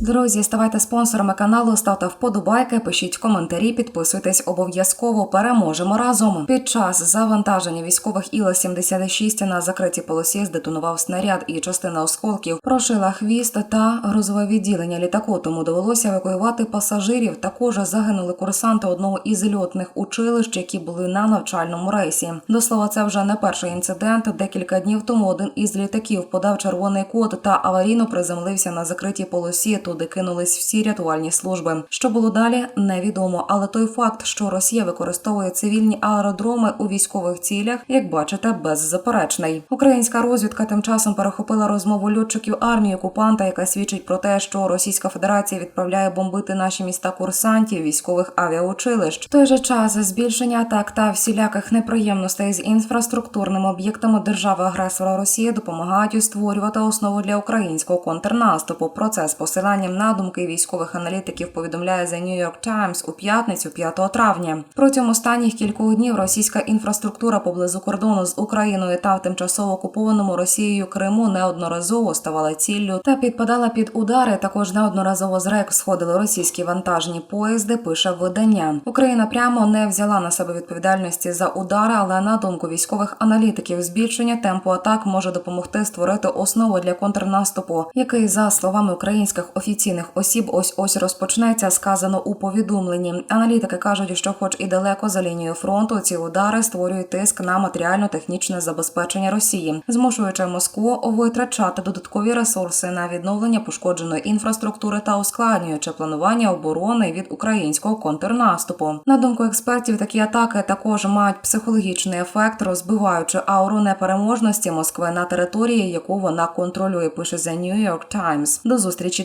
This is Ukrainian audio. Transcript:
Друзі, ставайте спонсорами каналу, ставте вподобайки, пишіть коментарі, підписуйтесь обов'язково. Переможемо разом. Під час завантаження військових іла 76 на закритій полосі здетонував снаряд, і частина осколків прошила хвіст та грузове відділення літаку. Тому довелося евакуювати пасажирів. Також загинули курсанти одного із льотних училищ, які були на навчальному рейсі. До слова, це вже не перший інцидент. Декілька днів тому один із літаків подав червоний код та аварійно приземлився на закритій полосі. Туди кинулись всі рятувальні служби. Що було далі, невідомо. Але той факт, що Росія використовує цивільні аеродроми у військових цілях, як бачите, беззаперечний. Українська розвідка тим часом перехопила розмову льотчиків армії окупанта, яка свідчить про те, що Російська Федерація відправляє бомбити наші міста курсантів військових авіаучилищ. В той же час збільшення атак та всіляких неприємностей з інфраструктурними об'єктами держави-агресора Росії допомагають створювати основу для українського контрнаступу. Про це з посиланням на думки військових аналітиків повідомляє The New York Times у п'ятницю, 5 травня. Протягом останніх кількох днів російська інфраструктура поблизу кордону з Україною та в тимчасово окупованому Росією Криму неодноразово ставала ціллю та підпадала під удари. Також неодноразово з рек сходили російські вантажні поїзди. Пише видання. Україна прямо не взяла на себе відповідальності за удари, але на думку військових аналітиків, збільшення темпу атак може допомогти створити основу для контрнаступу, який за словами українських офіційних осіб ось ось розпочнеться. Сказано у повідомленні. Аналітики кажуть, що, хоч і далеко за лінією фронту, ці удари створюють тиск на матеріально-технічне забезпечення Росії, змушуючи Москву витрачати додаткові ресурси на відновлення пошкодженої інфраструктури та ускладнюючи планування оборони від українського контрнаступу. На думку експертів, такі атаки також мають психологічний ефект, розбиваючи ауру непереможності Москви на території, яку вона контролює. Пише The New York Times. До зустрічі,